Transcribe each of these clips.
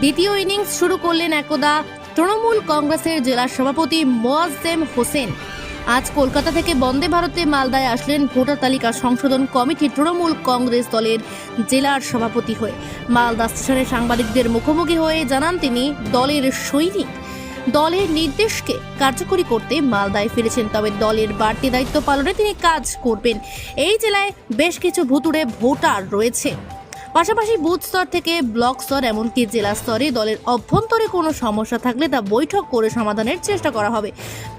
দ্বিতীয় ইনিংস শুরু করলেন একদা তৃণমূল কংগ্রেসের জেলা সভাপতি মোয়াজ্জেম হোসেন। আজ কলকাতা থেকে বন্দে ভারতে মালদায় আসলেন ভোটার তালিকা সংশোধন কমিটি তৃণমূল কংগ্রেস দলের জেলার সভাপতি হয়ে। মালদা স্টেশনে সাংবাদিকদের মুখোমুখি হয়ে জানান তিনি, দলের সৈনিক, দলের নির্দেশকে কার্যকরী করতে মালদায় ফিরেছেন, তবে দলের বাড়তি দায়িত্ব পালনে তিনি কাজ করবেন। এই জেলায় বেশ কিছু ভুতুড়ে ভোটার রয়েছে। পাশাপাশি বুথ স্তর থেকে ব্লক স্তর, এমনকি জেলা স্তরে দলের অভ্যন্তরে কোনো সমস্যা থাকলে তা বৈঠক করে সমাধানের চেষ্টা করা হবে।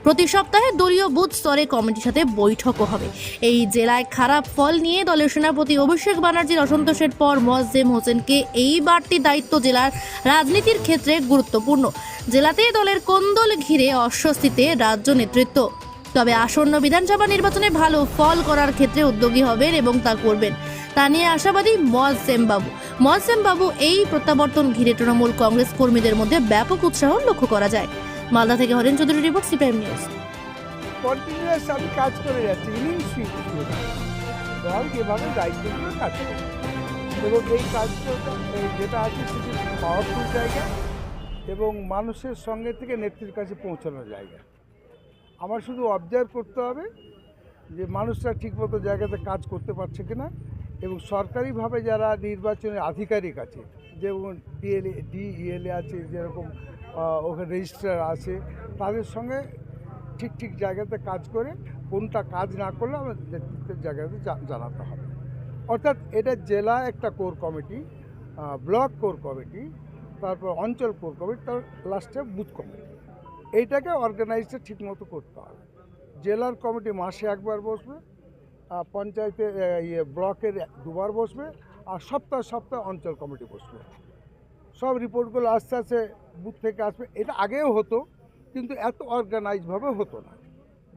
প্রতি সপ্তাহে দলীয় বুথ স্তরে কমিটির সাথে বৈঠকও হবে। এই জেলায় খারাপ ফল নিয়ে দলের সেনাপতি অভিষেক ব্যানার্জির অসন্তোষের পর মোয়াজ্জেম হোসেনকে এই বাড়তি দায়িত্ব জেলার রাজনীতির ক্ষেত্রে গুরুত্বপূর্ণ। জেলাতে দলের কোন্দল ঘিরে অস্বস্তিতে রাজ্য নেতৃত্ব? তবে আসন্ন বিধানসভা নির্বাচনে ভালো ফল করার ক্ষেত্রে উদ্যোগী হবেন এবং তা করবেন। তা নিয়ে আশাবাদী মোয়াজ্জেম বাবু। মোয়াজ্জেম বাবু এই প্রত্যাবর্তন ঘিরে তৃণমূল কংগ্রেস কর্মীদের মধ্যে ব্যাপক উৎসাহ লক্ষ্য করা যায়। মালদা থেকে Haren Chowdhury report CPM news. আমি কাজ করে কাজ করে। এবং এই কাজটা যেটা আছে সেটি পাওয়ারফুল জায়গা এবং মানুষের সঙ্গে থেকে নেত্রীর কাছে পৌঁছানোর জায়গা। আমার শুধু অবজার্ভ করতে হবে যে মানুষরা ঠিকমতো জায়গাতে কাজ করতে পারছে কিনা। এবং সরকারিভাবে যারা নির্বাচনের আধিকারিক আছে, যেমন ডিএলএ ডিইএলএ আছে, যেরকম ওখানে রেজিস্ট্রার আছে, তাদের সঙ্গে ঠিক ঠিক জায়গাতে কাজ করে কোনটা কাজ না করলে আমার নেতৃত্বের জায়গাতে জানাতে হবে। অর্থাৎ এটা জেলা একটা core committee block core committee, তারপর অঞ্চল কোর কমিটি, তার লাস্টে বুথ কমিটি। এইটাকে অর্গানাইজটা ঠিকমতো করতে হবে। জেলার কমিটি মাসে একবার বসবে পঞ্চায়েতে ইয়ে ব্লকের দুবার বসবে আর সপ্তাহ সপ্তাহ অঞ্চল কমিটি বসবে। সব রিপোর্টগুলো আস্তে আস্তে বুথ থেকে আসবে। এটা আগেও হতো, কিন্তু এত অর্গানাইজভাবে হতো না,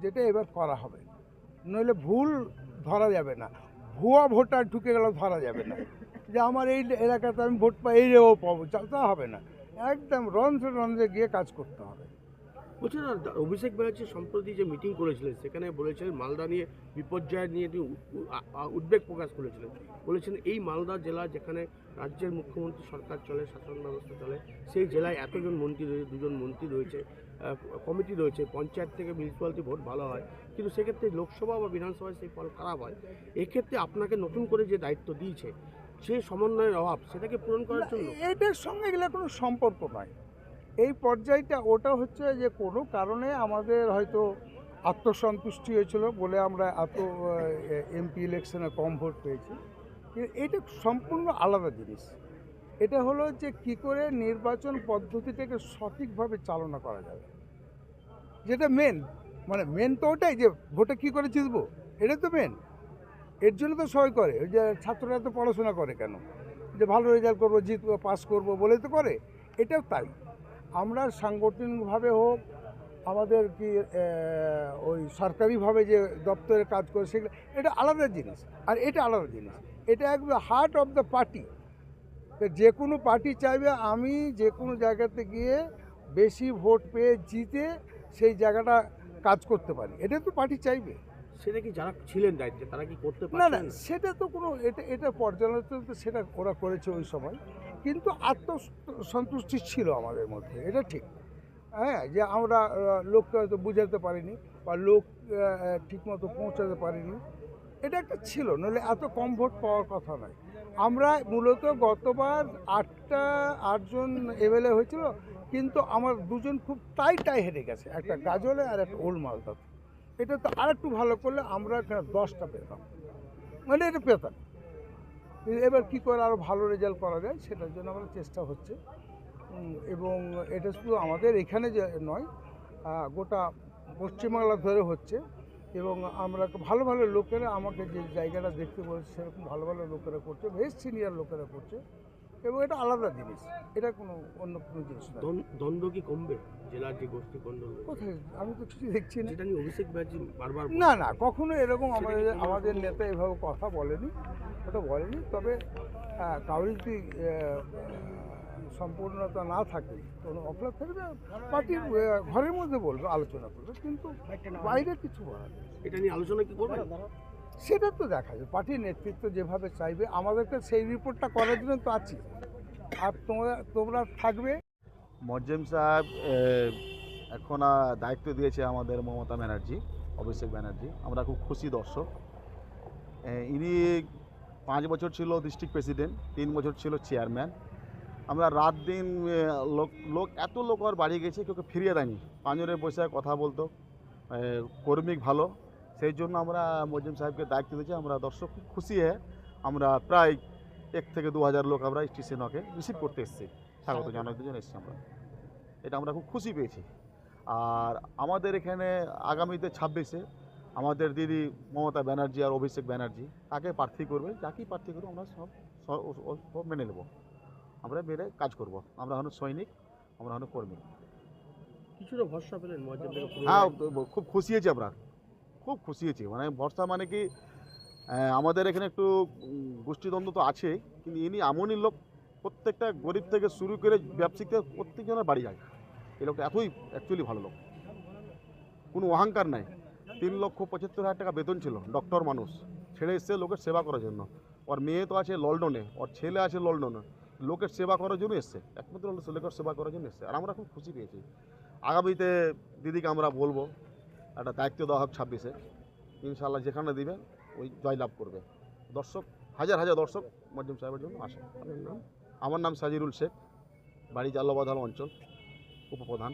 যেটা এবার করা হবে। নইলে ভুল ধরা যাবে না। ভুয়া ভোটার ঢুকে গেলেও ধরা যাবে না। যে আমার এই এলাকাতে আমি ভোট পাই, এই রেও পাবো তা হবে না। একদম রন্ধ্রে রন্ধ্রে গিয়ে কাজ করতে হবে। বলছি না অভিষেক ব্যানার্জি সম্প্রতি যে মিটিং করেছিলেন সেখানে বলেছিলেন মালদা নিয়ে বিপর্যয় নিয়ে তিনি উদ্বেগ প্রকাশ করেছিলেন। বলেছেন এই মালদা জেলা যেখানে রাজ্যের মুখ্যমন্ত্রী সরকার চলে শাসন ব্যবস্থা চলে সেই জেলায় এতজন মন্ত্রী রয়েছে দুজন মন্ত্রী রয়েছে কমিটি রয়েছে পঞ্চায়েত থেকে মিউনিসিপ্যালিটি ভোট ভালো হয় কিন্তু সেক্ষেত্রে লোকসভা বা বিধানসভায় সেই ফল খারাপ হয়। এক্ষেত্রে আপনাকে নতুন করে যে দায়িত্ব দিয়েছে সে সমন্বয়ের অভাব সেটাকে পূরণ করার জন্য? এটার সঙ্গে এগুলো কোনো সম্পর্ক নয়। এই পর্যায়টা, ওটা হচ্ছে যে কোনো কারণে আমাদের হয়তো আত্মসন্তুষ্টি হয়েছিল বলে আমরা এত এমপি ইলেকশনে কম ভোট পেয়েছি। কিন্তু এটা সম্পূর্ণ আলাদা জিনিস। এটা হলো যে কি করে নির্বাচন পদ্ধতিটাকে সঠিকভাবে চালনা করা যাবে। যেটা মেন মানে মেন তো ওটাই যে ভোটে কী করে জিতবো, এটা তো মেন এর জন্য তো সবাই করে যে ছাত্ররা তো পড়াশোনা করে কেন? যে ভালো রেজাল্ট করব, জিতবো পাস করব বলে তো করে। এটাও তাই। আমরা সাংগঠনিকভাবে হোক আমাদের কি ওই সরকারিভাবে যে দপ্তরে কাজ করে সেগুলো এটা আলাদা জিনিস। আর এটা আলাদা জিনিস। এটা একদম হার্ট অফ দ্য পার্টি যে কোনো পার্টি চাইবে আমি যে কোনো জায়গাতে গিয়ে বেশি ভোট পেয়ে জিতে সেই জায়গাটা কাজ করতে পারি। এটা তো পার্টি চাইবে। সেটা কি যারা ছিলেন দায়িত্বে তারা কি করতে না না সেটা তো কোনো এটা এটা পর্যালোচনা তো সেটা ওরা করেছে ওই সময়। কিন্তু আত্মসন্তুষ্টি ছিল আমাদের মধ্যে, এটা ঠিক। হ্যাঁ যে আমরা লোককে হয়তো বুঝাতে পারিনি বা লোক ঠিকমতো পৌঁছাতে পারিনি, এটা একটা ছিল, নইলে এত কম ভোট পাওয়ার কথা নয়। আমরা মূলত গতবার আটটা, আটজন এমএলএ হয়েছিল, কিন্তু আমার দুজন খুব টাই টাই হেরে গেছে, একটা গাজলে আর একটা ওল্ড মালদাতে। এটা তো আর একটু ভালো করলে আমরা দশটা পেতাম। মানে এটা পেতাম। এবার কি করে আরও ভালো রেজাল্ট করা যায় সেটার জন্য আমাদের চেষ্টা হচ্ছে। এবং এটা শুধু আমাদের এখানে যে নয় গোটা পশ্চিমবাংলা ধরে হচ্ছে। এবং আমরা ভালো ভালো লোকেরা আমাকে যে জায়গাটা দেখতে বলছে সেরকম ভালো ভালো লোকেরা করছে, বেশ সিনিয়র লোকেরা করছে। এবং এটা আলাদা জিনিস। এটা কোনো অন্য কোনো জিনিস নয় দ্বন্দ্ব- কি কমবে? জেলার যে গোষ্ঠী দ্বন্দ্ব কোথায়? আমি তো কিছু দেখছি না। এটা নিয়ে অভিষেক ব্যানার্জি বারবার না না কখনো এরকম আমাদের আমাদের নেতা এভাবে কথা বলেনি ওটা বলেনি। তবে হ্যাঁ, কারোর যদি সম্পূর্ণতা না থাকে কোনো অফলাপ থাকবে পার্টির আহ, ঘরের মধ্যে বলবে আলোচনা করবে। কিন্তু বাইরে কিছু বলা। এটা নিয়ে আলোচনা কি করবেন? সেটা তো দেখা যায়। পার্টির নেতৃত্ব যেভাবে চাইবে, আমাদেরকে সেই রিপোর্টটা করার জন্য তো আছি। আর তোমরা তোমরা থাকবে? মজ্জেম সাহেব এখন দায়িত্ব দিয়েছে আমাদের মমতা ব্যানার্জি, অভিষেক ব্যানার্জি। আমরা খুব খুশি দর্শক। ইনি পাঁচ বছর ছিল ডিস্ট্রিক্ট প্রেসিডেন্ট, তিন বছর ছিল চেয়ারম্যান। আমরা রাত দিন লোক লোক, এত লোক আর বাড়ি গেছে, কেউ ফিরিয়ে দেয়নি। পাঁজরে বসে কথা বলতো। কর্মিক ভালো সেই জন্য আমরা মজ্জেম সাহেবকে দায়িত্ব দিয়েছি। আমরা দর্শক খুব খুশি হয়ে আমরা প্রায় এক থেকে দু হাজার লোক আমরা স্টেশন ওকে রিসিভ করতে এসেছি। স্বাগত জানাতে জন্য এসেছি আমরা। এটা আমরা খুব খুশি পেয়েছি। আর আমাদের এখানে আগামীতে ছাব্বিশে আমাদের দিদি মমতা ব্যানার্জি আর অভিষেক ব্যানার্জি তাকে প্রার্থী করবে যাকেই প্রার্থী করব আমরা সব সব- মেনে নেব। আমরা মেনে কাজ করব। আমরা হলো সৈনিক আমরা হলো কর্মী। কিছুটা ভরসা পেলেন হ্যাঁ খুব খুশি হয়েছি আমরা। খুব খুশি হয়েছি। মানে ভরসা মানে কি আমাদের এখানে একটু গোষ্ঠীদ্বন্দ্ব তো আছে কিন্তু ইনি এমনই লোক, প্রত্যেকটা গরিব থেকে শুরু করে ব্যবসায়িক থেকে প্রত্যেকজনের বাড়ি যায়। এই লোকটা এতই অ্যাকচুয়ালি ভালো লোক। কোনো অহংকার নাই। তিন লক্ষ পঁচাত্তর হাজার টাকা বেতন ছিল ডক্টর মানুষ। ছেড়ে এসছে লোকের সেবা করার জন্য। ওর মেয়ে তো আছে লন্ডনে, ওর ছেলে আছে লন্ডনে। লোকের সেবা করার জন্য এসছে। একমাত্র লোকের সেবা করার জন্য এসছে। আর আমরা খুব খুশি পেয়েছি। আগামীতে দিদিকে আমরা বলব একটা দায়িত্ব দেওয়া হোক ছাব্বিশে। ইনশাল্লাহ যেখানে দিবে, ওই জয়লাভ করবে। দর্শক, হাজার হাজার দর্শক মজ্জুম সাহেবের জন্য আসে আমার নাম সাজিরুল শেখ, বাড়ি জাল্লাবাদ অঞ্চল, উপপ্রধান।